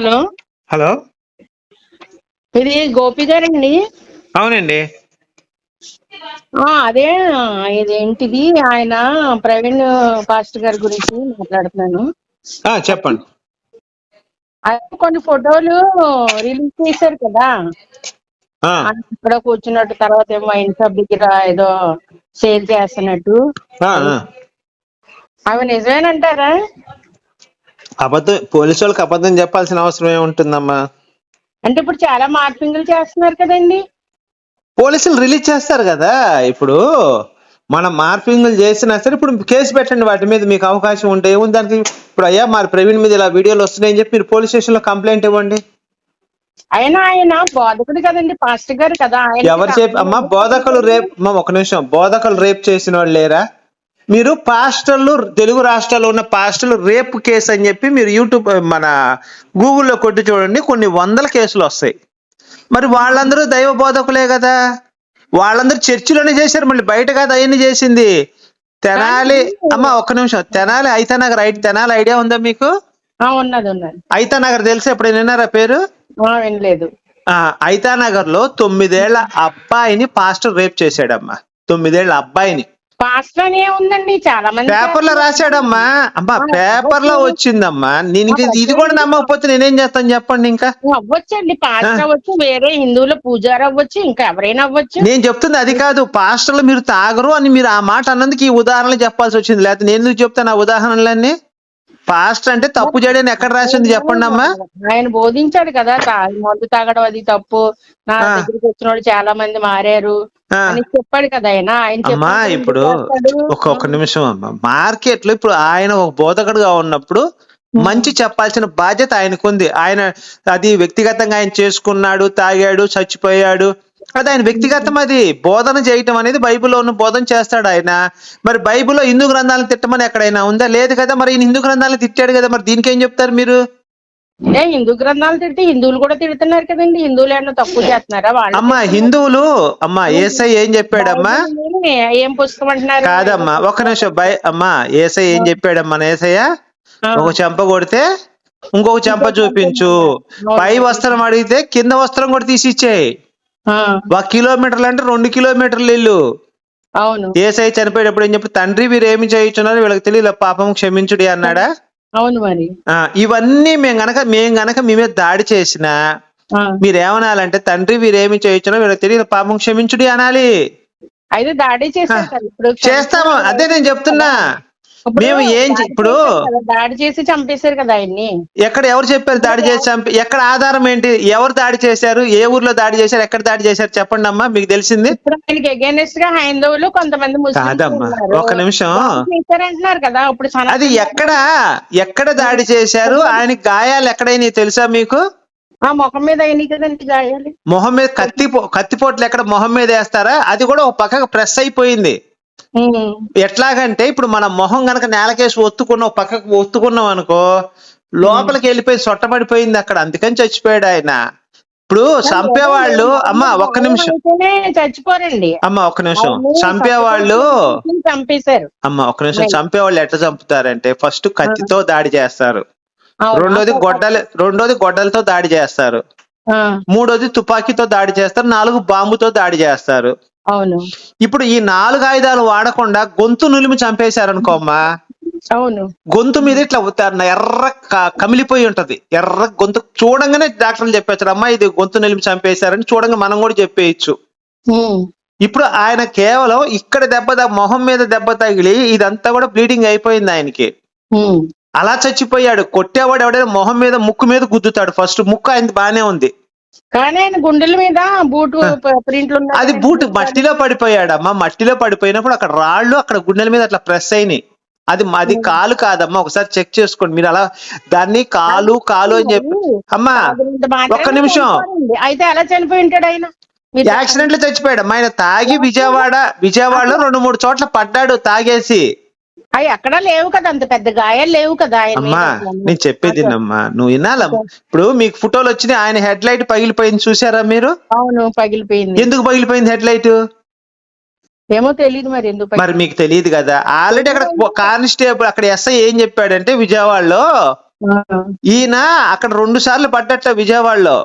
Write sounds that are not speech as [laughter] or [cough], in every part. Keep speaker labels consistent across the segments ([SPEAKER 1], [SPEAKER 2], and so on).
[SPEAKER 1] Hello?
[SPEAKER 2] Hello?
[SPEAKER 1] ఇది గోపి గారండి?
[SPEAKER 2] అవునండి.
[SPEAKER 1] ఆ, అదే ఇదేంటిది ఆయన ప్రవీణ్ పాస్టర్ గారి గురించి మాట్లాడుతున్నాను.
[SPEAKER 2] చెప్పండి.
[SPEAKER 1] ఆయన కొన్ని ఫోటోలు రిలీజ్ చేశారు కదా? ఇక్కడ కూర్చున్నట్టు తర్వాత ఏమో వైన్ షాప్ దగ్గర ఏదో సేల్ చేస్తున్నట్టు. అవి నిజమేనంటారా?
[SPEAKER 2] అబద్ధం పోలీసు వాళ్ళకి అబద్ధం చెప్పాల్సిన అవసరం ఏముంటుందమ్మా?
[SPEAKER 1] అంటే ఇప్పుడు చాలా మార్పింగ్లు చేస్తున్నారు కదండి.
[SPEAKER 2] పోలీసులు రిలీజ్ చేస్తారు కదా ఇప్పుడు మనం మార్పింగ్లు చేసినా సరే ఇప్పుడు కేసు పెట్టండి వాటి మీద మీకు అవకాశం ఉంటే ఏముంది దానికి? ఇప్పుడు అయ్యా మరి ప్రవీణ్ మీద ఇలా వీడియోలు వస్తున్నాయని చెప్పి మీరు పోలీస్ స్టేషన్లో కంప్లైంట్ ఇవ్వండి.
[SPEAKER 1] ఆయన ఆయన బోధకుడు కదండి పాస్టర్ గారు కదా
[SPEAKER 2] ఎవరు చెప్పి అమ్మా బోధకులు రేప్ అమ్మా ఒక నిమిషం బోధకులు రేప్ చేసిన వాళ్ళు లేరా? మీరు పాస్టర్లు తెలుగు రాష్ట్రాల్లో ఉన్న పాస్టర్లు రేప్ కేసు అని చెప్పి మీరు యూట్యూబ్ మన గూగుల్లో కొట్టి చూడండి కొన్ని వందల కేసులు వస్తాయి. మరి వాళ్ళందరూ దైవ బోధకులే కదా. వాళ్ళందరూ చర్చిలోనే చేశారు మళ్ళీ బయట కాదు అవన్నీ చేసింది. తెనాలి అమ్మ ఒక్క నిమిషం తెనాలి అయితా నగర్ ఐ తెనాలి ఐడియా ఉందా మీకు?
[SPEAKER 1] ఆ, ఉన్నది ఉన్నది.
[SPEAKER 2] అయితా నగర్ తెలిసి? ఎప్పుడైనా విన్నారా పేరు?
[SPEAKER 1] వినలేదు.
[SPEAKER 2] ఆ అయితా నగర్లో తొమ్మిదేళ్ళ అబ్బాయిని పాస్టర్ రేప్ చేశాడమ్మా. తొమ్మిదేళ్ళ అబ్బాయిని.
[SPEAKER 1] పాస్టర్ అని ఏముందండి చాలా మంది
[SPEAKER 2] పేపర్లో రాశాడమ్మా అమ్మా పేపర్లో వచ్చిందమ్మా. నేను ఇది కూడా నమ్మకపోతే నేనేం చేస్తాను చెప్పండి ఇంకా?
[SPEAKER 1] అవ్వచ్చండి పాస్టర్ అవ్వచ్చు వేరే హిందువుల పూజారి అవ్వచ్చు ఇంకా ఎవరైనా అవ్వచ్చు.
[SPEAKER 2] నేను చెప్తుంది అది కాదు పాస్టర్లు మీరు తాగరు అని మీరు ఆ మాట అన్నందుకు ఈ ఉదాహరణలు చెప్పాల్సి వచ్చింది. లేకపోతే నేను ఎందుకు చెప్తాను ఆ ఉదాహరణలన్నీ? పాస్టర్ అంటే తప్పు చేయడని ఎక్కడ రాసింది చెప్పండి అమ్మా?
[SPEAKER 1] ఆయన బోధించాడు కదా తా- మందు తాగడం అది తప్పు. నా
[SPEAKER 2] ఆ.
[SPEAKER 1] దగ్గరికి వచ్చిన వాళ్ళు చాలా మంది మారారు. అని చెప్పాడు కదా ఆయన. ఆయన
[SPEAKER 2] అమ్మా
[SPEAKER 1] చెప్పినప్పుడు
[SPEAKER 2] ఇప్పుడు
[SPEAKER 1] ఎందుకు చేస్తాడు?
[SPEAKER 2] ఒక ఒక నిమిషం అమ్మా. మార్కెట్లో ఇప్పుడు ఆయన ఒక బోధకుడుగా ఉన్నప్పుడు మంచి చెప్పాల్సిన బాధ్యత ఆయనకుంది. ఆయన అది వ్యక్తిగతంగా ఆయన చేసుకున్నాడు తాగాడు చచ్చిపోయాడు. అది ఆయన వ్యక్తిగతం అది. బోధన చేయటం అనేది బైబిల్లో ఉన్న బోధన చేస్తాడు ఆయన. మరి బైబిల్లో హిందూ గ్రంథాలను తిట్టమని ఎక్కడైనా ఉందా? లేదు కదా మరి ఈయన హిందూ గ్రంథాలను తిట్టాడు కదా. మరి దీనికి ఏం చెప్తారు మీరు?
[SPEAKER 1] ఏ హిందూ గ్రంథాలు తిడితే హిందువులు కూడా తిడుతున్నారు కదండి. హిందువులు ఏమన్నా తప్పు చేస్తున్నారా వాళ్ళు?
[SPEAKER 2] అమ్మా హిందువులు అమ్మా ఏసై ఏం చెప్పాడమ్మా?
[SPEAKER 1] ఏం పుస్తకం అంటున్నారు?
[SPEAKER 2] కాదమ్మా ఒక్క నిమిషం బై అమ్మా ఏసై ఏం చెప్పాడమ్మా ఏసయ్య. ఒక చెంప కొడితే ఇంకొక చెంప చూపించు. పై వస్త్రం అడిగితే కింద వస్త్రం కూడా తీసి ఇచ్చేయి.
[SPEAKER 1] ఆ,
[SPEAKER 2] ఒక కిలోమీటర్లు అంటే రెండు కిలోమీటర్లు ఇల్లు.
[SPEAKER 1] అవును.
[SPEAKER 2] ఏసై చనిపోయేటప్పుడు ఏం చెప్పి తండ్రి వీరు ఏమి చేయించున్నారు వీళ్ళకి తెలియదు పాపం క్షమించుడి అన్నాడా?
[SPEAKER 1] అవును మరి.
[SPEAKER 2] ఆ, ఇవన్నీ మేము గనక మేము గనక మీ మీద దాడి చేసినా
[SPEAKER 1] ఆ,
[SPEAKER 2] మీరు ఏమనాలంటే తండ్రి వీరు ఏమి చేయించున్నారు వీళ్ళకి తెలియదు. పాపం క్షమించుడి అనాలి.
[SPEAKER 1] అయితే దాడి
[SPEAKER 2] చేస్తాము. అదే నేను చెప్తున్నా. మేము ఏం ఇప్పుడు
[SPEAKER 1] దాడి చేసి చంపేశారు కదా ఆయన్ని.
[SPEAKER 2] ఎక్కడ ఎవరు చెప్పారు దాడి చేసి చంపి ఎక్కడ ఆధారం ఏంటి? ఎవరు దాడి చేశారు? ఏ ఊర్లో దాడి చేశారు? ఎక్కడ దాడి చేశారు? చెప్పండి అమ్మా మీకు తెలిసింది.
[SPEAKER 1] ఇప్పుడు ఆయనకి అగేనెస్ట్గా హైందవులు కొంతమంది
[SPEAKER 2] కాదమ్మా. ఒక నిమిషం.
[SPEAKER 1] కదా ఇప్పుడు
[SPEAKER 2] అది ఎక్కడ? ఎక్కడ దాడి చేశారు? ఆయనకి గాయాలు ఎక్కడైనా తెలుసా మీకు?
[SPEAKER 1] ఆ ముఖం మీద అయినాయి కదండి గాయాలు.
[SPEAKER 2] మొహం మీద కత్తి కత్తిపోట్లు ఎక్కడ మొహం మీద వేస్తారా? అది కూడా ఒక పక్కకు ప్రెస్ అయిపోయింది. ఎట్లాగంటే ఇప్పుడు మన మొహం గనక నేలకేసి ఒత్తుకున్న ఒక పక్కకు ఒత్తుకున్నాం అనుకో లోపలికి వెళ్ళిపోయి సొట్టబడిపోయింది అక్కడ అందుకని చచ్చిపోయాడు ఆయన. ఇప్పుడు చంపేవాళ్ళు అమ్మా ఒక్క నిమిషం.
[SPEAKER 1] చచ్చిపోరండి.
[SPEAKER 2] అమ్మ ఒక్క నిమిషం. చంపేవాళ్ళు
[SPEAKER 1] చంపేశారు.
[SPEAKER 2] అమ్మ ఒక్క నిమిషం. చంపేవాళ్ళు ఎట్లా చంపుతారంటే ఫస్ట్ కత్తితో దాడి చేస్తారు. రెండోది గొడ్డలి రెండోది గొడ్డలతో దాడి చేస్తారు. మూడోది తుపాకీతో దాడి చేస్తారు నాలుగు బాంబుతో దాడి చేస్తారు.
[SPEAKER 1] అవును.
[SPEAKER 2] ఇప్పుడు ఈ నాలుగు ఆయుధాలు వాడకుండా గొంతు నులిమి చంపేశారనుకోమ్మా.
[SPEAKER 1] అవును.
[SPEAKER 2] గొంతు మీద ఇట్లా ఎర్ర కమిలిపోయి ఉంటది. ఎర్ర గొంతు చూడంగానే డాక్టర్లు చెప్పేస్తారు అమ్మా ఇది గొంతు నిలిమి చంపేశారని చూడంగా మనం కూడా చెప్పేయచ్చు. ఇప్పుడు ఆయన కేవలం ఇక్కడ దెబ్బ మొహం మీద దెబ్బ తగిలి ఇదంతా కూడా బ్లీడింగ్ అయిపోయింది ఆయనకి. అలా చచ్చిపోయాడు. కొట్టేవాడు ఎవడైనా మొహం మీద ముక్కు మీద గుద్దుతాడు. ఫస్ట్ ముక్కు ఆయన బానే ఉంది.
[SPEAKER 1] కానీ ఆయన గుండెల మీద బూటు ప్రింట్లు
[SPEAKER 2] అది బూట్ మట్టిలో పడిపోయాడమ్మా. మట్టిలో పడిపోయినప్పుడు అక్కడ రాళ్ళు అక్కడ గుండెల మీద అట్లా ప్రెస్ అయినాయి. అది అది కాలు కాదమ్మా. ఒకసారి చెక్ చేసుకోండి. మీరు అలా దాన్ని కాలు కాలు అని చెప్పి అమ్మా ఒక్క నిమిషం.
[SPEAKER 1] అయితే ఎలా చనిపోయి ఉంటాడు ఆయన?
[SPEAKER 2] యాక్సిడెంట్లో చచ్చిపోయాడు. ఆయన తాగి విజయవాడ విజయవాడలో రెండు మూడు చోట్ల పడ్డాడు తాగేసి.
[SPEAKER 1] అవి ఎక్కడా లేవు కదా అంత పెద్ద గాయాలు లేవు కదా ఆయన
[SPEAKER 2] అమ్మా. నేను చెప్పేది అమ్మా నువ్వు వినాలమ్మా ఇప్పుడు మీకు ఫోటోలు వచ్చినాయి ఆయన హెడ్ లైట్ పగిలిపోయింది చూసారా మీరు?
[SPEAKER 1] అవును పగిలిపోయింది.
[SPEAKER 2] ఎందుకు పగిలిపోయింది హెడ్ లైట్?
[SPEAKER 1] ఏమో తెలియదు మరి ఎందుకు
[SPEAKER 2] మరి మీకు తెలియదు కదా. ఆల్రెడీ అక్కడ కానిస్టేబుల్ అక్కడ ఎస్ఐ ఏం చెప్పాడంటే విజయవాడలో ఈయన అక్కడ రెండు సార్లు పడ్డట విజయవాడలో.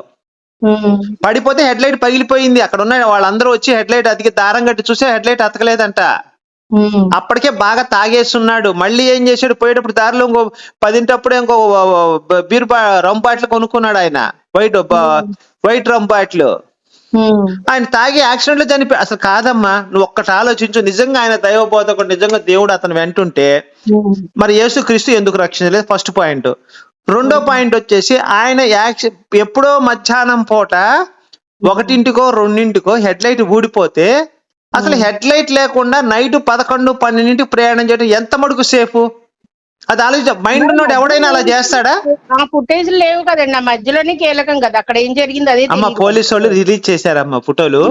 [SPEAKER 2] పడిపోతే హెడ్ లైట్ పగిలిపోయింది. అక్కడ ఉన్న వాళ్ళందరూ వచ్చి హెడ్ లైట్ అతికి దారం కట్టి చూస్తే హెడ్ లైట్ అతకలేదంట. అప్పటికే బాగా తాగేస్తున్నాడు. మళ్ళీ ఏం చేశాడు? పోయేటప్పుడు దారిలో ఇంకో పదింటప్పుడు ఇంకో బీరు రమ్ బాటిల్ కొనుక్కున్నాడు ఆయన. White white rum bottle
[SPEAKER 1] um,
[SPEAKER 2] ఆయన తాగి యాక్సిడెంట్లో చనిపోయి అసలు కాదమ్మా. నువ్వు ఒక్కటి ఆలోచించు. నిజంగా ఆయన దైవబోధకుడు నిజంగా దేవుడు అతను వెంటుంటే మరి యేసు క్రీస్తు ఎందుకు రక్షించలేదు? First point. రెండో పాయింట్ వచ్చేసి ఆయన యాక్సి ఎప్పుడో మధ్యాహ్నం పూట ఒకటింటికో రెండింటికో హెడ్ లైట్ ఊడిపోతే అసలు హెడ్ లైట్ లేకుండా నైట్ పదకొండు పన్నెండింటికి ప్రయాణం చేయడం ఎంత మడుకు సేఫ్ అది ఆలోచించ మైండ్ ఉన్నోడు ఎవడైనా అలా చేస్తాడా?
[SPEAKER 1] ఆ ఫుటేజ్ లేవు కదండి ఆ మధ్యలోనే కీలకం కదా అక్కడ ఏం జరిగింది అదే
[SPEAKER 2] అమ్మ. పోలీసు వాళ్ళు రిలీజ్ చేశారమ్మ ఫోటోలు.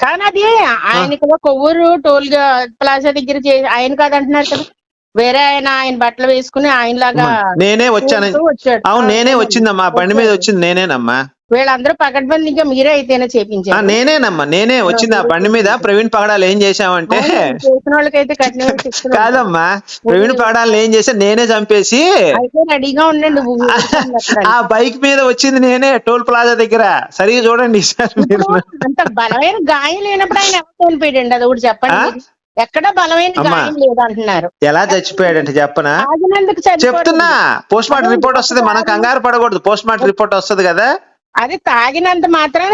[SPEAKER 1] కానీ అది ఆయన కదా కొవ్వూరు టోల్ ప్లాజా దగ్గర ఆయన కాదంటున్నారు కదా. వేరే ఆయన ఆయన బట్టలు వేసుకుని ఆయనలాగా
[SPEAKER 2] నేనే వచ్చాను. అవును నేనే వచ్చిందమ్మా బండి మీద వచ్చింది నేనేనమ్మా.
[SPEAKER 1] వీళ్ళందరూ పకడ్బందీగా మీరే అయితేనే చేపించారు.
[SPEAKER 2] నేనేనమ్మా నేనే వచ్చింది ఆ బండి మీద. ప్రవీణ్ పగడాలు ఏం చేశామంటే
[SPEAKER 1] చేసిన వాళ్ళకైతే ఉంటాయి.
[SPEAKER 2] కాదమ్మా ప్రవీణ్ పగడాలు ఏం చేశా నేనే చంపేసి
[SPEAKER 1] రెడీగా ఉండండి [laughs]
[SPEAKER 2] ఆ బైక్ మీద వచ్చింది నేనే టోల్ ప్లాజా దగ్గర. సరిగా చూడండి
[SPEAKER 1] అంత బలమైన గాయం లేనప్పుడు ఆయన ఎవరు చనిపోయాడండి అది ఒకటి చెప్పండి. ఎక్కడ బలమైన. గాయం లేదంటున్నారు.
[SPEAKER 2] ఎలా చచ్చిపోయాడంటే చెప్పనా. చెప్తున్నా పోస్ట్ మార్టం రిపోర్ట్ వస్తుంది మనం కంగారు పడకూడదు. పోస్ట్ మార్టం రిపోర్ట్ వస్తుంది కదా?
[SPEAKER 1] అది తాగినంత మాత్రాన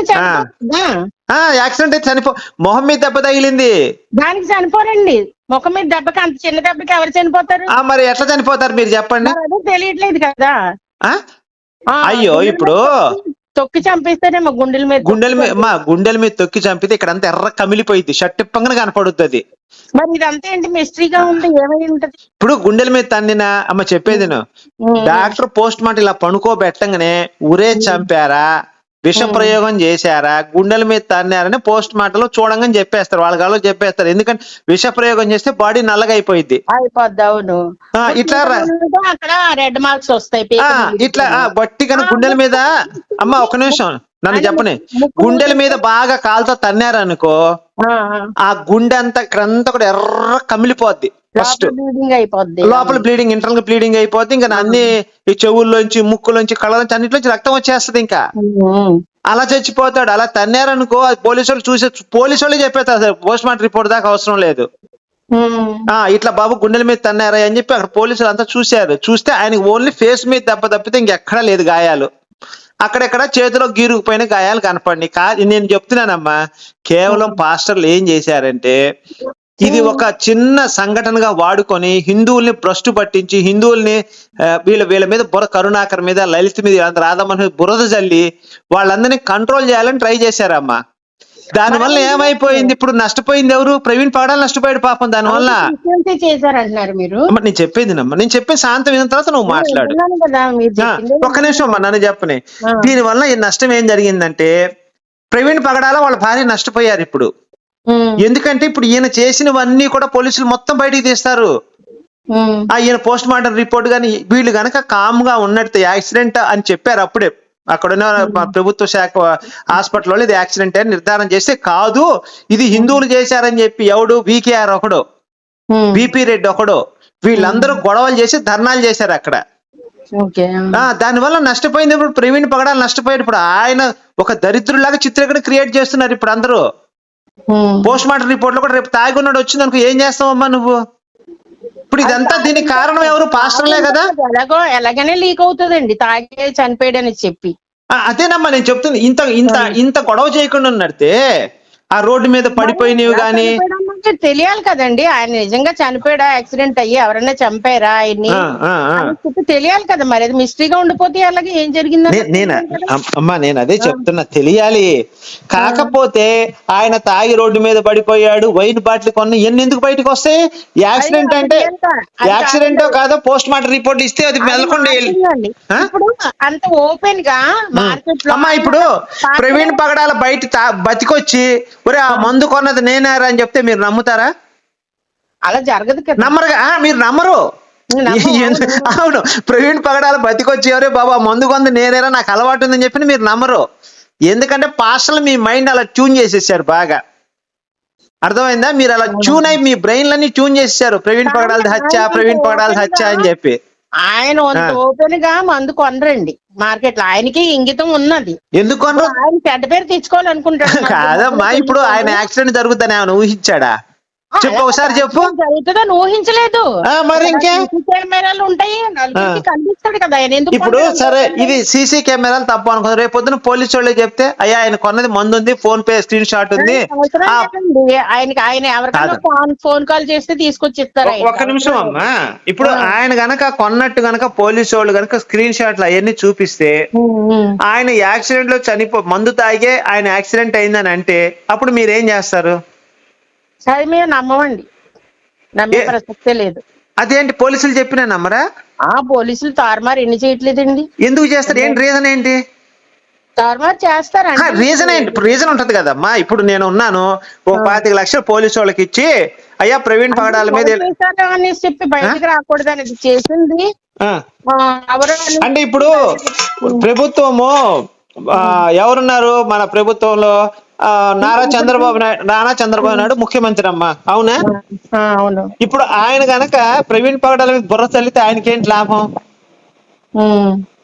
[SPEAKER 2] యాక్సిడెంట్ అయితే చనిపో మొహం మీద దెబ్బ తగిలింది.
[SPEAKER 1] దానికి చనిపోరండి. ముఖం మీద దెబ్బకి అంత చిన్న దెబ్బకి ఎవరు చనిపోతారు?
[SPEAKER 2] ఆ మరి ఎట్లా చనిపోతారు మీరు చెప్పండి.
[SPEAKER 1] తెలియట్లేదు కదా.
[SPEAKER 2] అయ్యో, ఇప్పుడు
[SPEAKER 1] తొక్కి- తొక్కి చంపేస్తారేమో గుండెల మీద
[SPEAKER 2] గుండెల మీద మా గుండెల మీద తొక్కి చంపితే ఇక్కడ అంతా ఎర్ర కమిలిపోయింది షర్ట్ ఇప్పంగానే కనపడుద్ది అది.
[SPEAKER 1] మరి ఇదంతా ఏంటి? మిస్టరీగా ఉంది ఏమై ఉంటది?
[SPEAKER 2] ఇప్పుడు గుండెల మీద తన్నిన అమ్మ చెప్పేది డాక్టర్ పోస్ట్ మార్టం ఇలా పనుకోబెట్టంగానే ఉరే చంపారా? విష ప్రయోగం చేశారా? గుండెల మీద తన్నారని పోస్ట్ మార్టం లో చూడంగానే చెప్పేస్తారు. వాళ్ళ గాలో చెప్పేస్తారు. ఎందుకంటే విష ప్రయోగం చేస్తే బాడీ నల్లగా అయిపోయింది
[SPEAKER 1] అయిపోద్ది అవును.
[SPEAKER 2] ఆ, ఇట్లా
[SPEAKER 1] అక్కడ రెడ్ మార్క్స్ వస్తాయి.
[SPEAKER 2] ఇట్లా ఆ, బట్టిగా గుండెల మీద. అమ్మ ఒక నిమిషం. నన్ను చెప్పని. గుండెల మీద బాగా కాలుతో తన్నారనుకో
[SPEAKER 1] ఆ,
[SPEAKER 2] గుండె అంతా ఇక్కడంతా కూడా ఎర్ర కమిలిపోద్ది. ఫస్ట్
[SPEAKER 1] లోపల బ్లీడింగ్ అయిపోద్ది.
[SPEAKER 2] లోపల బ్లీడింగ్ ఇంటర్నల్ బ్లీడింగ్ అయిపోద్ది. ఇంకా అన్ని ఈ చెవుల్లోంచి ముక్కులోంచి కళ్ళలోంచి అన్నిట్లోంచి రక్తం వచ్చేస్తది ఇంకా. అలా చచ్చిపోతాడు. అలా తన్నారనుకో అది పోలీసు వాళ్ళు చూసే పోలీసు వాళ్ళు చెప్పేస్తారు పోస్ట్ మార్టం రిపోర్ట్ దాకా అవసరం లేదు. ఇట్లా బాబు గుండెల మీద తన్నారా అని చెప్పి అక్కడ పోలీసులు అంతా చూశారు. చూస్తే ఆయనకి ఓన్లీ ఫేస్ మీద దెబ్బ తప్పితే ఇంకెక్కడా లేదు గాయాలు. అక్కడెక్కడ చేతిలో గీరుకుపోయిన గాయాలు కనపడినాయి కా నేను చెప్తున్నానమ్మా కేవలం పాస్టర్లు ఏం చేశారంటే ఇది ఒక చిన్న సంఘటనగా వాడుకొని హిందువుల్ని భ్రష్టు పట్టించి హిందువుల్ని వీళ్ళ వీళ్ళ మీద బుర కరుణాకర్ మీద లలిత్ మీద రాధమోహన్ మీద బురద జల్లి వాళ్ళందరినీ కంట్రోల్ చేయాలని ట్రై చేశారమ్మా. దానివల్ల ఏమైపోయింది? ఇప్పుడు నష్టపోయింది ఎవరు? ప్రవీణ్ పగడాలు నష్టపోయాడు పాపం దానివల్ల.
[SPEAKER 1] చేశారంటున్నారు మీరు.
[SPEAKER 2] నేను చెప్పేది నమ్మ. నేను చెప్పే శాంతం విన్న తర్వాత నువ్వు మాట్లాడు. ఒక్క నిమిషం అమ్మా నన్ను చెప్పని.
[SPEAKER 1] ఆ.
[SPEAKER 2] దీని వల్ల ఈ నష్టం ఏం జరిగిందంటే ప్రవీణ్ పగడాల వాళ్ళ భార్య నష్టపోయారు ఇప్పుడు. ఎందుకంటే ఇప్పుడు ఈయన చేసినవన్నీ కూడా పోలీసులు మొత్తం బయటికి తీస్తారు. ఆ ఈయన పోస్ట్ మార్టం రిపోర్ట్ గాని వీళ్ళు గనక కామ్గా ఉన్నట్టు యాక్సిడెంట్ అని చెప్పారు అప్పుడే. అక్కడున్న ప్రభుత్వ శాఖ హాస్పిటల్ వాళ్ళు ఇది యాక్సిడెంట్ అని నిర్ధారణ చేస్తే కాదు ఇది హిందువులు చేశారని చెప్పి ఎవడు? వికేఆర్ ఒకడు. బీపీ రెడ్డి ఒకడు. వీళ్ళందరూ గొడవలు చేసి ధర్నాలు చేశారు అక్కడ. దానివల్ల నష్టపోయింది ఇప్పుడు ప్రవీణ్ పగడాలు నష్టపోయాడు. ఇప్పుడు ఆయన ఒక దరిద్రులాగా చిత్రీకరణ క్రియేట్ చేస్తున్నారు ఇప్పుడు అందరూ. పోస్ట్ మార్టం రిపోర్ట్లో కూడా రేపు తాగున్నాడు వచ్చింది అనుకో ఏం చేస్తావమ్మా నువ్వు? ఇప్పుడు ఇదంతా దీనికి కారణం ఎవరు? పాస్టర్లే కదా?
[SPEAKER 1] ఎలాగో ఎలాగనే లీక్ అవుతుందండి. తాగే చనిపోయాడని చెప్పి.
[SPEAKER 2] అదేనమ్మా నేను చెప్తుంది. ఇంత ఇంత ఇంత గొడవ చేయకుండా ఉన్నడితే ఆ రోడ్డు మీద పడిపోయినవి గాని
[SPEAKER 1] మనకి తెలియాలి కదండి. ఆయన నిజంగా చనిపోయాడా యాక్సిడెంట్ అయ్యి ఎవరైనా చంపారా ఆయన్ని తెలియాలి కదా మరి. అది మిస్టరీగా ఉండిపోతే అలాగే ఏం జరిగిందని
[SPEAKER 2] నే- నేను? అమ్- అమ్మా నేను అదే చెప్తున్నా. తెలియాలి. కాకపోతే ఆయన తాగి రోడ్డు మీద పడిపోయాడు వైన్ బాటిల్ కొన్న ఎన్ని ఎందుకు బయటకు వస్తాయి? యాక్సిడెంట్ అంటే యాక్సిడెంట్ కాదో పోస్ట్ మార్టం రిపోర్ట్ ఇస్తే అది మెల్లకుండా?
[SPEAKER 1] ఇప్పుడు అంత ఓపెన్గా
[SPEAKER 2] అమ్మా ఇప్పుడు ప్రవీణ్ పగడాల బయట బతికొచ్చి ఒరే ఆ. మందు కొన్నది నేనారా అని చెప్తే మీరు నమ్ముతారా?
[SPEAKER 1] అలా జరగదు కదా.
[SPEAKER 2] నమ్మరుగా. మీరు నమ్మరు. అవును ప్రవీణ్ పగడాల బతికొచ్చి ఎవరే బాబా. మందు కొంది నేనేరా నాకు అలవాటు ఉందని చెప్పి మీరు నమ్మరు. ఎందుకంటే పాస్టర్లు మీ మైండ్ అలా ట్యూన్ చేసేసారు బాగా. అర్థమైందా? మీరు అలా ట్యూన్ అయి మీ బ్రెయిన్లన్నీ ట్యూన్ చేసేసారు. ప్రవీణ్ పగడాలది హత్య ప్రవీణ్ పగడాలది హత్య అని చెప్పి.
[SPEAKER 1] ఆయన. ఓపెన్గా మందు కొనరండి. మార్కెట్లో ఆయనకి ఇంగితం ఉన్నది.
[SPEAKER 2] ఎందుకు?
[SPEAKER 1] ఆయన చెడ్డ పేరు తెచ్చుకోవాలనుకుంటాడు
[SPEAKER 2] కాదమ్మా ఇప్పుడు ఆయన యాక్సిడెంట్ జరుగుతానే ఏమైనా ఊహించాడా? చెప్పు ఒకసారి చెప్పు
[SPEAKER 1] జరుగుతుందని ఊహించలేదు
[SPEAKER 2] ఆ, మరి ఇంకే
[SPEAKER 1] సీసీ కెమెరాలు ఉంటాయి నలుగురికి కనిపిస్తాడు కదా
[SPEAKER 2] ఇప్పుడు? సరే ఇది సీసీ కెమెరాలు తప్పు అనుకో రేపు పొద్దున పోలీసు వాళ్ళు చెప్తే అయ్యా ఆయన కొన్నది మందు ఉంది ఫోన్ పే స్క్రీన్ షాట్ ఉంది.
[SPEAKER 1] ఆయనకి ఆయన ఎవరికైనా
[SPEAKER 2] కాదు.
[SPEAKER 1] ఫోన్ ఫోన్ కాల్ చేస్తే తీసుకొచ్చి ఇస్తారు.
[SPEAKER 2] ఒక్క నిమిషం అమ్మా ఇప్పుడు ఆయన గనక కొన్నట్టు గనక పోలీసు వాళ్ళు గనక స్క్రీన్ షాట్లు అవన్నీ చూపిస్తే. ఆయన యాక్సిడెంట్లో చనిపో మందు తాగే ఆయన యాక్సిడెంట్ అయిందని అంటే అప్పుడు మీరేం చేస్తారు
[SPEAKER 1] అది మేము నమ్మమండి. నమ్మే ప్రసక్తే లేదు.
[SPEAKER 2] అదేంటి పోలీసులు చెప్పినా నమ్మరా?
[SPEAKER 1] ఆ పోలీసులు తారుమారు ఎన్ని చేయట్లేదండి
[SPEAKER 2] ఎందుకు చేస్తారు? ఏంటి రీజన్ ఏంటి?
[SPEAKER 1] తారుమారు చేస్తారండి.
[SPEAKER 2] రీజన్ ఏంటి? రీజన్ ఉంటది కదమ్మా. ఇప్పుడు నేను ఉన్నాను. ఓ పాతిక లక్షలు పోలీసు వాళ్ళకి ఇచ్చి అయ్యా ప్రవీణ్ పగడాల మీద
[SPEAKER 1] చెప్పి బయటకు రాకూడదు అనేది చేసింది.
[SPEAKER 2] అంటే ఇప్పుడు ప్రభుత్వము ఎవరున్నారు మన ప్రభుత్వంలో? నారా చంద్రబాబు నాయుడు నారా చంద్రబాబు నాయుడు ముఖ్యమంత్రి అమ్మా అవునా
[SPEAKER 1] అవును.
[SPEAKER 2] ఇప్పుడు ఆయన గనక ప్రవీణ్ పగడాల మీద బుర్ర చల్లితే ఆయనకి ఏంటి లాభం.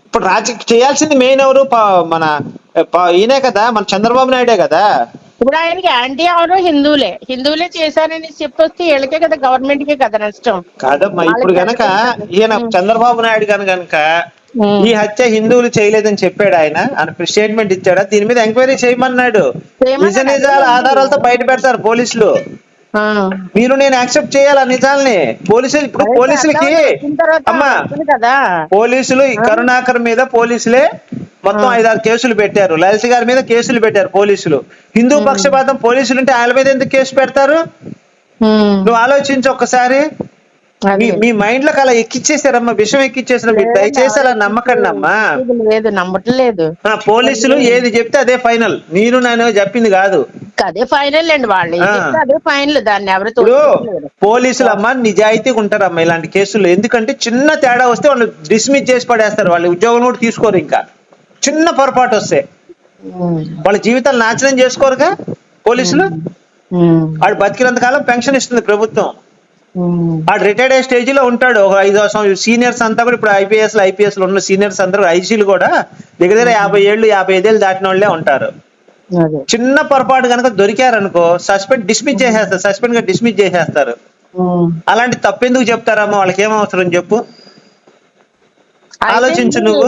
[SPEAKER 2] ఇప్పుడు రాజకీయ చేయాల్సింది మెయిన్ ఎవరు? మన ఈయనే కదా? మన చంద్రబాబు నాయుడే కదా?
[SPEAKER 1] ఇప్పుడు ఆయనకి యాంటీ ఎవరు? హిందువులే. హిందువులే చేశారని చెప్పొస్తే వీళ్ళకే కదా గవర్నమెంట్ కే కదా నష్టం.
[SPEAKER 2] కాదమ్మా ఇప్పుడు గనక ఈయన చంద్రబాబు నాయుడు గన గనక. ఈ హత్య హిందువులు చేయలేదని చెప్పాడు ఆయన. ఆయన స్టేట్మెంట్ ఇచ్చాడా. దీని మీద ఎంక్వైరీ చేయమన్నాడు. నిజ నిజాల ఆధారాలతో బయట పెడతారు పోలీసులు.
[SPEAKER 1] ఆ.
[SPEAKER 2] మీరు నేను యాక్సెప్ట్ చేయాలా నిజాల్ని? పోలీసులు ఇప్పుడు పోలీసులకి అమ్మా పోలీసులు ఈ కరుణాకర్ మీద పోలీసులే మొత్తం ఐదారు కేసులు పెట్టారు. లలిత గారి మీద కేసులు పెట్టారు పోలీసులు. హిందూ పక్షపాతం పోలీసులు ఉంటే ఆయన మీద ఎందుకు కేసు పెడతారు. నువ్వు ఆలోచించు ఒక్కసారి. మీ మైండ్లోకి అలా ఎక్కిచ్చేసారమ్మా విషయం ఎక్కిచ్చేసిన మీరు దయచేసి అలా నమ్మకండి అమ్మా
[SPEAKER 1] లేదు, లేదు నమ్మట్లేదు.
[SPEAKER 2] ఆ, పోలీసులు ఏది చెప్తే అదే ఫైనల్. నేను నేను చెప్పింది కాదు.
[SPEAKER 1] అదే ఫైనల్ అండి వాళ్ళు. అదే ఫైనల్ దాన్ని ఎవరు.
[SPEAKER 2] పోలీసులు అమ్మ నిజాయితీగా ఉంటారమ్మా ఇలాంటి కేసులు ఎందుకంటే చిన్న తేడా వస్తే వాళ్ళు డిస్మిస్ చేసి పడేస్తారు. వాళ్ళు ఉద్యోగం కూడా తీసుకోరు ఇంకా. చిన్న పొరపాటు వస్తే. వాళ్ళ జీవితాలు నాశనం చేసుకోరుగా పోలీసులు. వాడు బతికినంత కాలం పెన్షన్ ఇస్తుంది ప్రభుత్వం. వాడు రిటైర్డ్ అయ్యే స్టేజ్లో ఉంటాడు. ఒక ఐదు సంవత్సరం సీనియర్స్ అంతా కూడా ఇప్పుడు ఐపీఎస్ ఐపీఎస్లో ఉన్న సీనియర్స్ అందరూ ఐసీలు కూడా దగ్గర దగ్గర యాభై ఏళ్ళు యాభై ఐదేళ్ళు దాటిన వాళ్ళే ఉంటారు. చిన్న పొరపాటు కనుక దొరికారనుకో సస్పెండ్ డిస్మిస్ చేసేస్తారు. సస్పెండ్గా డిస్మిస్ చేసేస్తారు. అలాంటి తప్పెందుకు చెప్తారమ్మా? వాళ్ళకి ఏం అవసరం చెప్పు. ఆలోచించు నువ్వు.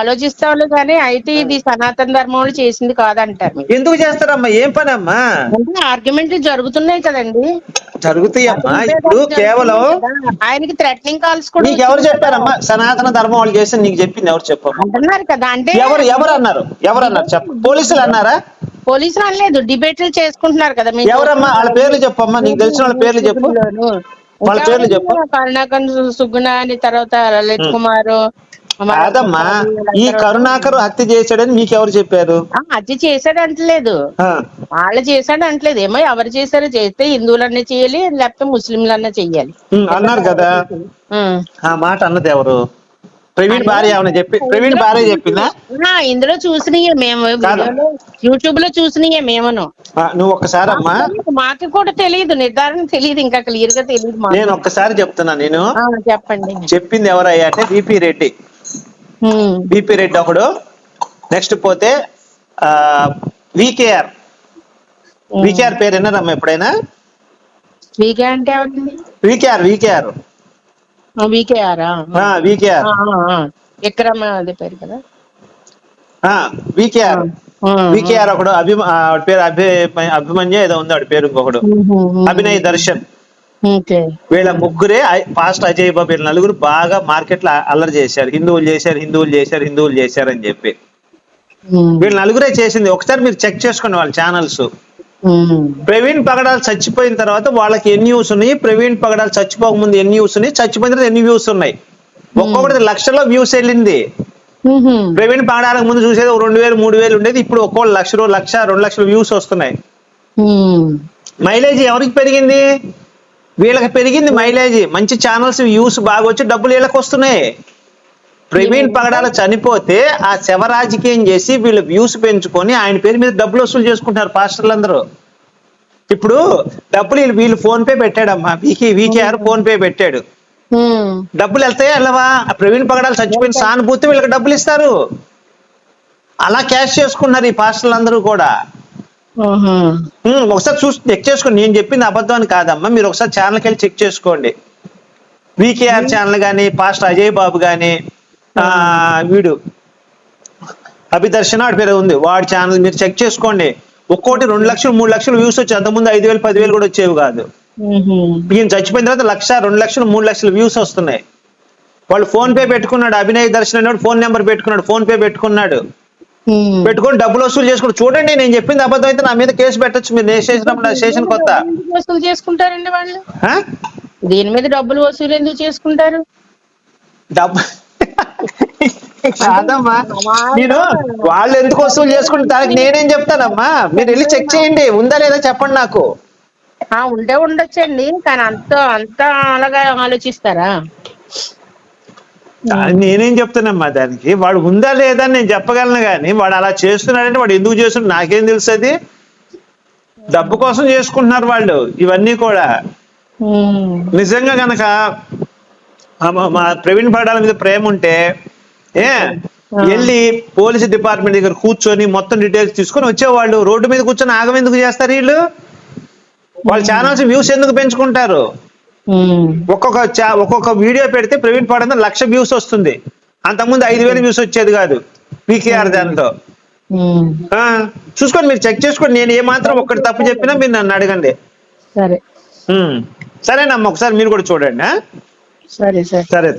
[SPEAKER 1] ఆలోచిస్తావులే కానీ అయితే ఇది సనాతన ధర్మంలో చేసింది కాదంటారు.
[SPEAKER 2] ఎందుకు చేస్తారమ్మా? ఏం పని అమ్మా
[SPEAKER 1] అంటే ఆర్గ్యుమెంట్లు జరుగుతున్నాయి కదండి.
[SPEAKER 2] జరుగుతాయమ్మా ఇప్పుడు కేవలం
[SPEAKER 1] ఆయనకి థ్రెటనింగ్ కాల్స్ కూడా
[SPEAKER 2] నీకు ఎవరు చెప్పారమ్మా? సనాతన ధర్మం వాళ్ళు చేస్తే నీకు చెప్పింది ఎవరు చెప్పమ్మా
[SPEAKER 1] అంటున్నారు కదా అంటే
[SPEAKER 2] ఎవరు ఎవరు అన్నారు? ఎవరు అన్నారు? చెప్ప పోలీసులు అన్నారా?
[SPEAKER 1] పోలీసులు అనలేదు డిబేట్లు చేసుకుంటున్నారు కదా
[SPEAKER 2] ఎవరమ్మా? వాళ్ళ పేర్లు చెప్పమ్మా. నీకు తెలిసిన వాళ్ళ పేర్లు చెప్పు. వాళ్ళ పేర్లు చెప్పు.
[SPEAKER 1] కరుణాకర్ సుగుణ అని తర్వాత లలిత్ కుమార్
[SPEAKER 2] కాదమ్మా ఈ కరుణాకర్ హత్య చేశాడని మీకు ఎవరు చెప్పారు?
[SPEAKER 1] హత్య చేశాడు అంటలేదు వాళ్ళు చేశాడు అంటలేదు ఏమో ఎవరు చేశారో చేస్తే హిందువులన్నా చేయాలి లేకపోతే ముస్లింలన్నా చెయ్యాలి.
[SPEAKER 2] అన్నారు కదా. ఆ మాట అన్నది ఎవరు? ప్రవీణ్ భార్య ఏమైనా చెప్పి ప్రవీణ్ భార్య చెప్పిందా?
[SPEAKER 1] ఇందులో చూసినయే మేము యూట్యూబ్లో చూసినయే మేమను.
[SPEAKER 2] నువ్వు ఒక్కసారి అమ్మా.
[SPEAKER 1] మాకు కూడా తెలియదు నిర్ధారణ తెలియదు ఇంకా క్లియర్గా తెలియదు
[SPEAKER 2] నేను ఒక్కసారి చెప్తున్నా నేను.
[SPEAKER 1] చెప్పండి.
[SPEAKER 2] చెప్పింది ఎవరయ్యా అంటే విపి రెడ్డి. విపి రెడ్డి ఒకడు. నెక్స్ట్ పోతే ఆ వికేఆర్. వికేఆర్ పేరు విన్నారమ్మా ఎప్పుడైనా?
[SPEAKER 1] వీకే అంటే
[SPEAKER 2] వికేఆర్ వికేఆర్.
[SPEAKER 1] వీకేఆరా
[SPEAKER 2] వికేఆర్
[SPEAKER 1] విక్రమ్ అదే పేరు కదా?
[SPEAKER 2] వికేఆర్
[SPEAKER 1] ఉం.
[SPEAKER 2] వికేఆర్ ఒకడు అభిమ పేరు అభి అభిమన్య ఏదో ఉంది వాడి పేరు ఇంకొకడు. అభినయ్ దర్శన్. వీళ్ళ ముగ్గురే ఫాస్ట్ అజయ్ బాబు వీళ్ళ నలుగురు బాగా మార్కెట్లో అల్లరి చేశారు. హిందువులు చేశారు హిందువులు చేశారు హిందువులు చేశారు అని చెప్పి. వీళ్ళ నలుగురే చేసింది. ఒకసారి మీరు చెక్ చేసుకోండి వాళ్ళ ఛానల్స్. ప్రవీణ్ పగడాలు చచ్చిపోయిన తర్వాత వాళ్ళకి ఎన్ని వ్యూస్ ఉన్నాయి? ప్రవీణ్ పగడాలు చచ్చిపోక ముందు ఎన్ని వ్యూస్ ఉన్నాయి? చచ్చిపోయిన తర్వాత ఎన్ని వ్యూస్ ఉన్నాయి? ఒక్కొక్కటి లక్షల్లో వ్యూస్ వెళ్ళింది. ప్రవీణ్ పగడాలకు ముందు చూసేది ఒక రెండు వేలు మూడు వేలు ఉండేది. ఇప్పుడు ఒక్కొక్క లక్ష లక్ష రెండు లక్షల వ్యూస్ వస్తున్నాయి. మైలేజ్ ఎవరికి పెరిగింది? వీళ్ళకి పెరిగింది మైలేజ్. మంచి ఛానల్స్ వ్యూస్ బాగా వచ్చి డబ్బులు వీళ్ళకి వస్తున్నాయి. ప్రవీణ్ పగడాల చనిపోతే ఆ శవ రాజకీయం చేసి వీళ్ళు వ్యూస్ పెంచుకొని ఆయన పేరు మీద డబ్బులు వసూలు చేసుకుంటారు పాస్టర్లు అందరూ ఇప్పుడు డబ్బులు వీళ్ళు వీళ్ళు ఫోన్ పే పెట్టాడమ్మా. వీకే వీకేఆర్ ఫోన్ పే పెట్టాడు. డబ్బులు వెళ్తాయా వెళ్ళవా? ఆ ప్రవీణ్ పగడాలు చచ్చిపోయిన సానుభూతి వీళ్ళకి డబ్బులు ఇస్తారు. అలా క్యాష్ చేసుకున్నారు ఈ పాస్టర్లు అందరూ కూడా ఒకసారి చూసి చెక్ చేసుకోండి. నేను చెప్పింది అబద్ధం అని కాదమ్మా. మీరు ఒకసారి ఛానల్కి వెళ్ళి చెక్ చేసుకోండి. వికేఆర్ ఛానల్ కానీ పాస్టర్ అజయ్ బాబు కానీ వీడు. అభిదర్శన వాడి పేరు ఉంది. వాడి ఛానల్ మీరు చెక్ చేసుకోండి. ఒక్కోటి రెండు లక్షలు మూడు లక్షలు వ్యూస్ వచ్చి అంతకుముందు ఐదు వేలు పదివేలు కూడా వచ్చేవి కాదు. ఈయన చచ్చిపోయిన తర్వాత లక్ష రెండు లక్షలు మూడు లక్షలు వ్యూస్ వస్తున్నాయి. వాళ్ళు ఫోన్ పే పెట్టుకున్నాడు. అభినయ్ దర్శన్ అనేవాడు ఫోన్ నెంబర్ పెట్టుకున్నాడు ఫోన్ పే పెట్టుకున్నాడు. పెట్టుకొని డబ్బులు వసూలు చేసుకుని చూడండి నేను చెప్పింది అబద్ధం అయితే నా మీద కేసు పెట్టొచ్చు. మీరు నేను చేసినప్పుడు స్టేషన్ కొత్త.
[SPEAKER 1] వసూలు చేసుకుంటారండి వాళ్ళు? దీని మీద డబ్బులు వసూలు ఎందుకు చేసుకుంటారు?
[SPEAKER 2] డబ్బు కాదమ్మా. నేను వాళ్ళు ఎందుకు వసూలు చేసుకుంటే దానికి నేనేం చెప్తానమ్మా? మీరు వెళ్ళి చెక్ చేయండి. ఉందా లేదా చెప్పండి నాకు.
[SPEAKER 1] ఆ ఉంటే ఉండొచ్చండి. కానీ అంత అంత అలాగా ఆలోచిస్తారా?
[SPEAKER 2] నేనేం చెప్తానమ్మా దానికి? వాడు ఉందా లేదా అని నేను చెప్పగలను కానీ వాడు అలా చేస్తున్నాడంటే వాడు ఎందుకు చేస్తున్నాడు? నాకేం తెలుసు అది డబ్బు కోసం చేసుకుంటున్నారు వాళ్ళు. ఇవన్నీ కూడా. నిజంగా గనక ఆ మా- మా ప్రవీణ్ పడాల మీద ప్రేమ ఉంటే ఏ? వెళ్ళి పోలీస్ డిపార్ట్మెంట్ దగ్గర కూర్చొని మొత్తం డీటెయిల్స్ తీసుకొని వచ్చేవాళ్ళు. రోడ్డు మీద కూర్చొని ఆగం ఎందుకు చేస్తారు వీళ్ళు? వాళ్ళ ఛానల్స్ వ్యూస్ ఎందుకు పెంచుకుంటారు. ఒక్కొక్క ఒక్కొక్క వీడియో పెడితే ప్రవీణ్ పడ లక్ష వ్యూస్ వస్తుంది. అంతకుముందు ఐదు వేలు వ్యూస్ వచ్చేది కాదు పీకేఆర్ దాంతో చూసుకోండి మీరు చెక్ చేసుకోండి. నేను ఏ మాత్రం ఒక్కటి తప్పు చెప్పినా మీరు నన్ను అడగండి.
[SPEAKER 1] సరే.
[SPEAKER 2] సరేనమ్మా ఒకసారి మీరు కూడా చూడండి?
[SPEAKER 1] సరే సరే.
[SPEAKER 2] సరే.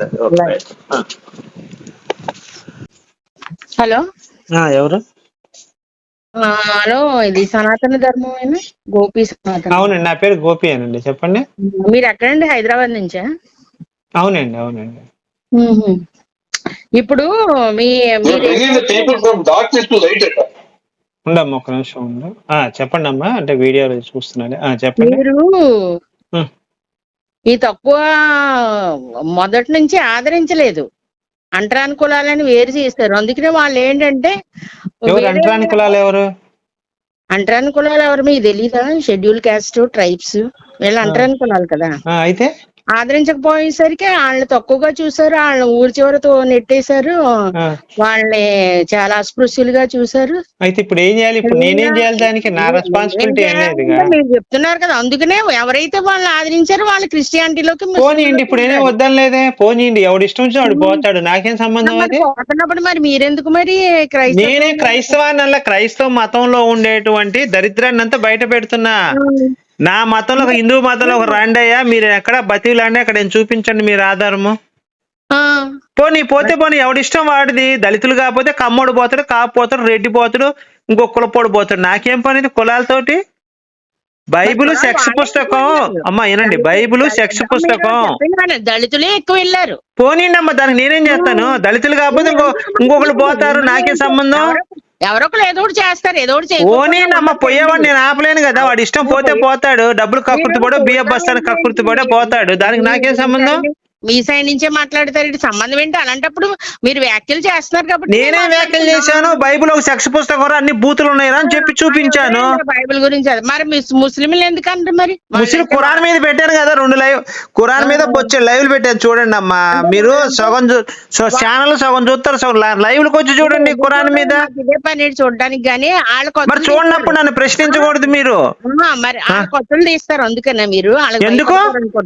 [SPEAKER 1] హలో?
[SPEAKER 2] ఆ, ఎవరు?
[SPEAKER 1] ఆ, హలో ఇది సనాతన ధర్మమేనా? గోపి సనాతన.
[SPEAKER 2] అవునండి నా పేరు గోపి అనండి. చెప్పండి.
[SPEAKER 1] మీరు ఎక్కడండి? హైదరాబాద్ నుంచా?
[SPEAKER 2] అవునండి అవునండి.
[SPEAKER 1] ఇప్పుడు మీ
[SPEAKER 2] ఉండమ్మా ఒక నిమిషం ఉండు. ఆ, చెప్పండి అమ్మా అంటే వీడియోలో చూస్తున్నాను ఆ, చెప్పండి.
[SPEAKER 1] మీరు. ఈ తక్కువ మొదటి నుంచి ఆదరించలేదు. అంటరాని కులాలని వేరు చేస్తారు. అందుకనే వాళ్ళు ఏంటంటే
[SPEAKER 2] అంటరాని కులాలు ఎవరు?
[SPEAKER 1] అంటరాని కులాలు ఎవరు మీకు తెలీదా? షెడ్యూల్ క్యాస్ట్ ట్రైబ్స్ వీళ్ళు అంటరాని కులాలు కదా.
[SPEAKER 2] అయితే?
[SPEAKER 1] ఆదరించకపోయేసరికి వాళ్ళని తక్కువగా చూసారు వాళ్ళని ఊరి చివరతో నెట్టేశారు వాళ్ళని చాలా అస్పృశ్యులుగా చూసారు
[SPEAKER 2] అయితే ఇప్పుడు ఏం చేయాలి? ఇప్పుడు నేనేం చేయాలి? దానికి? నా రెస్పాన్సిబిలిటీ
[SPEAKER 1] మీరు చెప్తున్నారు కదా అందుకనే ఎవరైతే వాళ్ళని ఆదరించారో వాళ్ళు క్రిస్టియానిటీలోకి
[SPEAKER 2] పోనీయండి ఇప్పుడు ఏనే వద్దని లేదే పోనీయండి ఎవడు ఇష్టం వచ్చి వాడు పోతాడు. నాకేం సంబంధం అది?
[SPEAKER 1] పోతున్నప్పుడు మరి మీరెందుకు మరి క్రైస్తవ
[SPEAKER 2] నేనే క్రైస్తవాన్ని క్రైస్తవ మతంలో ఉండేటువంటి దరిద్రాన్ని అంతా బయట పెడుతున్నా. నా మతంలో ఒక హిందూ మతంలో ఒక రండయ్యా మీరు ఎక్కడ బతిలాండి అక్కడ ఏం చూపించండి మీరు ఆధారము. పోనీ పోతే పోనీ ఎవడిష్టం వాడిది? దళితులు కాకపోతే కమ్మోడు పోతాడు కాపు పోతాడు రెడ్డి పోతాడు ఇంకో కులపోడు పోతాడు. నాకేం పని ఇది కులాలతోటి? బైబిల్ సెక్స్ పుస్తకం. అమ్మా వినండి. బైబిల్ సెక్స్ పుస్తకం.
[SPEAKER 1] దళితులే ఎక్కువ వెళ్ళారు.
[SPEAKER 2] పోనీండి అమ్మా దానికి నేనేం చేస్తాను? దళితులు కాకపోతే ఇంకో ఇంకొకరు పోతారు నాకేం సంబంధం?
[SPEAKER 1] ఎవరో- ఒకరు ఏదో ఒకటి చేస్తారు ఏదో ఒకటి
[SPEAKER 2] అమ్మ పోయేవాడు నేను ఆపలేను కదా వాడి ఇష్టం పోతే పోతాడు డబ్బులు కక్కుర్తి పడో బియ్య బస్తాను కక్కుర్తి పడో పోతాడు దానికి నాకేం సంబంధం?
[SPEAKER 1] మీ సైడ్ నుంచే మాట్లాడతారు. ఇటు సంబంధం ఏంటి? అలాంటప్పుడు మీరు వ్యాఖ్యలు చేస్తున్నారు కాబట్టి
[SPEAKER 2] నేనే వ్యాఖ్యలు చేశాను. బైబిల్ ఒక సెక్స్ పుస్తకం అన్ని బూతులు ఉన్నాయి అని చెప్పి చూపించాను.
[SPEAKER 1] బైబిల్ గురించి అది. మరి మిస్- ముస్లింలు ఎందుకంటారు మరి?
[SPEAKER 2] ముస్లిం ఖురాన్ మీద పెట్టాను కదా రెండు లైవ్ ఖురాన్ మీద వచ్చే లైవ్లు పెట్టాను చూడండి అమ్మా. మీరు సగం ఛానల్ సగం చూస్తారు సగం లైవ్లకు వచ్చి చూడండి ఖురాన్ మీద.
[SPEAKER 1] ఇదే పని చూడడానికి గానీ వాళ్ళ
[SPEAKER 2] మరి చూడనప్పుడు నన్ను ప్రశ్నించకూడదు మీరు.
[SPEAKER 1] మరి కొత్తలు తీస్తారు అందుకనే మీరు. వాళ్ళకి
[SPEAKER 2] ఎందుకు.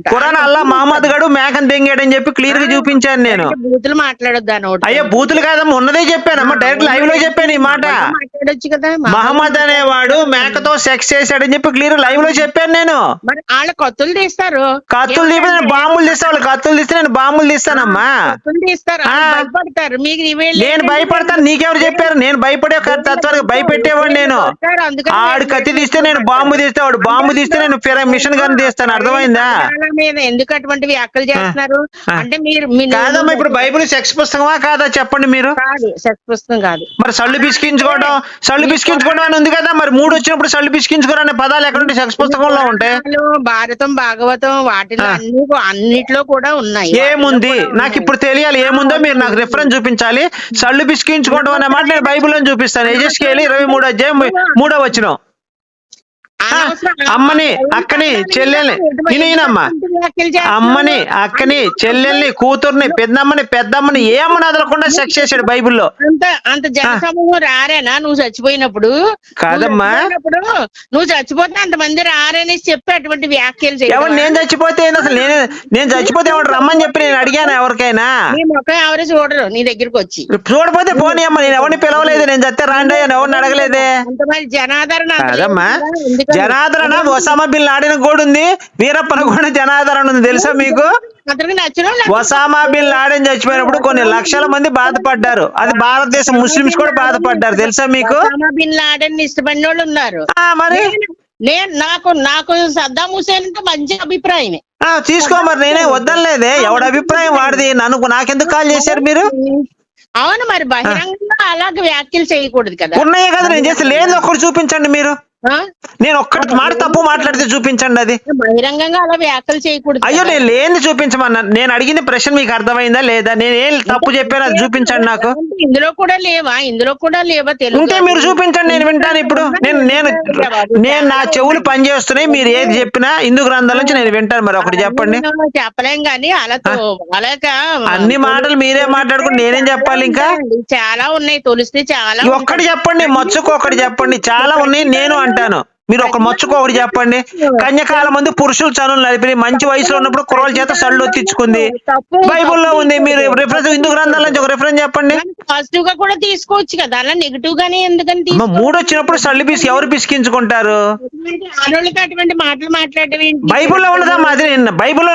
[SPEAKER 2] ఖురాన్ అల్లా మహమ్మద్ గడు మేకను తెంగాడని చెప్పి క్లియర్గా చూపించాను నేను
[SPEAKER 1] బూతులు మాట్లాడొద్దు అని.
[SPEAKER 2] అయ్యో బూతులు కాదమ్మా ఉన్నదే చెప్పానమ్మా డైరెక్ట్ లైవ్లో చెప్పాను ఈ మాట
[SPEAKER 1] మాట్లాడొచ్చు కదా
[SPEAKER 2] మహమ్మద్ అనేవాడు మేకతో సెక్స్ చేశాడని చెప్పి క్లియర్ లైవ్లో చెప్పాను నేను
[SPEAKER 1] మరి వాళ్ళ కొత్తలు తీస్తారు
[SPEAKER 2] కత్తులు తీపి నేను బాంబులు తీస్తా వాళ్ళు కత్తులు తీస్తే నేను బాంబులు తీస్తానమ్మా
[SPEAKER 1] కొత్తలు తీస్తారు భయపడతారు మీకు
[SPEAKER 2] నేను భయపడతాను నీకెవరు చెప్పారు నేను భయపడే తత్వానికి భయపెట్టేవాడు నేను ఆడు కత్తి తీస్తే నేను బాంబు తీస్తే వాడు బాంబు తీస్తే నేను మిషన్ గన్ తీస్తాను అర్థమైందా
[SPEAKER 1] ఎందుకు అటువంటి వ్యాఖ్యలు చేస్తున్నారు అంటే మీరు
[SPEAKER 2] కాదమ్మా ఇప్పుడు బైబిల్ సెక్స్ పుస్తకమా కాదా చెప్పండి మీరు?
[SPEAKER 1] కాదు సెక్స్ పుస్తకం కాదు.
[SPEAKER 2] మరి సళ్ళు బిసికించుకోవడం సళ్ళు బిసికించుకోవడం అని ఉంది కదా మరి మూడు వచ్చినప్పుడు సళ్ళు బిసికించుకోవడం అనే పదాలు ఎక్కడ సెక్స్ పుస్తకంలో ఉంటాయి
[SPEAKER 1] భారతం భాగవతం వాటిలో. అన్ని అన్నిట్లో కూడా ఉన్నాయి.
[SPEAKER 2] ఏముంది? నాకు ఇప్పుడు తెలియాలి ఏముందో మీరు నాకు రిఫరెన్స్ చూపించాలి. సళ్ళు బిసికించుకోవడం అనే మాట నేను బైబిల్లో చూపిస్తాను. యజస్కేలి ఇరవై మూడో అధ్యాయం మూడో వచ్చిన అమ్మని అక్కని చెల్లెల్ని. వినమ్మా. అమ్మని అక్కని చెల్లెల్ని కూతుర్ని పెద్దమ్మని పెద్దమ్మని ఏ అమ్మని వదలకుండా సెక్స్ చేశాడు బైబిల్లో?
[SPEAKER 1] అంత అంత జనసమూహం రారేనా? నువ్వు చచ్చిపోయినప్పుడు?
[SPEAKER 2] కాదమ్మా.
[SPEAKER 1] నువ్వు చచ్చిపోతే అంతమంది రారనేసి చెప్పి అటువంటి వ్యాఖ్యలు
[SPEAKER 2] ఎవరు నేను చచ్చిపోతే అసలు నేను నేను చచ్చిపోతే ఎవరు రమ్మని చెప్పి నేను అడిగాను ఎవరికైనా?
[SPEAKER 1] ఎవరు చూడరు నీ దగ్గరికి వచ్చి.
[SPEAKER 2] చూడపోతే పోనీ అమ్మ నేను ఎవరిని పిలవలేదు నేను చస్తే రాండి అని ఎవరిని అడగలేదే?
[SPEAKER 1] అంతమంది జనాదరణ
[SPEAKER 2] కాదమ్మా? జనాదరణ ఒసామా బిన్ లాడిన కూడా ఉంది వీరప్పన కూడా జనాదరణ ఉంది తెలుసా మీకు?
[SPEAKER 1] అతనికి నచ్చిన
[SPEAKER 2] ఒసామా బిన్ లాడెన్ చచ్చిపోయినప్పుడు కొన్ని లక్షల మంది బాధపడ్డారు. అది భారతదేశ ముస్లిమ్స్ కూడా బాధపడ్డారు తెలుసా మీకు?
[SPEAKER 1] బిన్ లాడెన్ ఇష్టపడిన వాళ్ళు ఉన్నారు.
[SPEAKER 2] మరి?
[SPEAKER 1] నేను- నాకు నాకు సద్దాం హుసేన్ మంచి అభిప్రాయమే.
[SPEAKER 2] ఆ తీసుకో మరి నేనే వద్దనలేదే. ఎవడి అభిప్రాయం వాడిది? నన్ను నాకెందుకు కాల్ చేశారు మీరు?
[SPEAKER 1] అవును మరి బహిరంగంగా అలాగే వ్యాఖ్యలు చేయకూడదు కదా.
[SPEAKER 2] ఉన్నాయే కదా నేను చేస్తే లేదు ఒకటి చూపించండి మీరు? నేను ఒక్కటి మాట తప్పు మాట్లాడితే చూపించండి అది
[SPEAKER 1] బహిరంగంగా అలా వ్యాఖ్యలు చేయకూడదు
[SPEAKER 2] అయ్యో. నేను లేని చూపించమన్నా నేను అడిగిన ప్రశ్న మీకు అర్థమైందా లేదా నేను ఏం తప్పు చెప్పాను అది చూపించండి నాకు
[SPEAKER 1] అంటే ఇందులో కూడా లేవా ఇందులో కూడా లేవా తెలుగు
[SPEAKER 2] ఉంటే మీరు చూపించండి నేను వింటాను ఇప్పుడు నేను నేను నేను నా చెవులు పనిచేస్తున్నాయి మీరు ఏది చెప్పినా హిందూ గ్రంథాల నుంచి నేను వింటాను మరి ఒకటి చెప్పండి
[SPEAKER 1] చెప్పలేం కానీ అలాగా
[SPEAKER 2] అన్ని మాటలు మీరే మాట్లాడుకుంటే నేనేం చెప్పాలి ఇంకా
[SPEAKER 1] చాలా ఉన్నాయి తులసి చాలా
[SPEAKER 2] ఒక్కటి చెప్పండి మచ్చుకు ఒకటి చెప్పండి చాలా ఉన్నాయి నేను అంటాను మీరు ఒక మచ్చుకు ఒకటి చెప్పండి. కన్యకాల మంది పురుషులు చనులు నడిపి మంచి వయసులో ఉన్నప్పుడు కుర్రల చేత సళ్ళు తెచ్చుకుంది బైబిల్లో ఉంది మీరు రిఫరెన్స్ హిందూ గ్రంథాల నుంచి ఒక రిఫరెన్స్ చెప్పండి.
[SPEAKER 1] పాజిటివ్గా కూడా తీసుకోవచ్చు కదా. అలా నెగిటివ్ గానే ఎందుకని
[SPEAKER 2] మూడు వచ్చినప్పుడు సళ్ళు పిసి ఎవరు పిసికించుకుంటారు?
[SPEAKER 1] అటువంటి మాటలు
[SPEAKER 2] బైబిల్లో అది నేను బైబిల్లో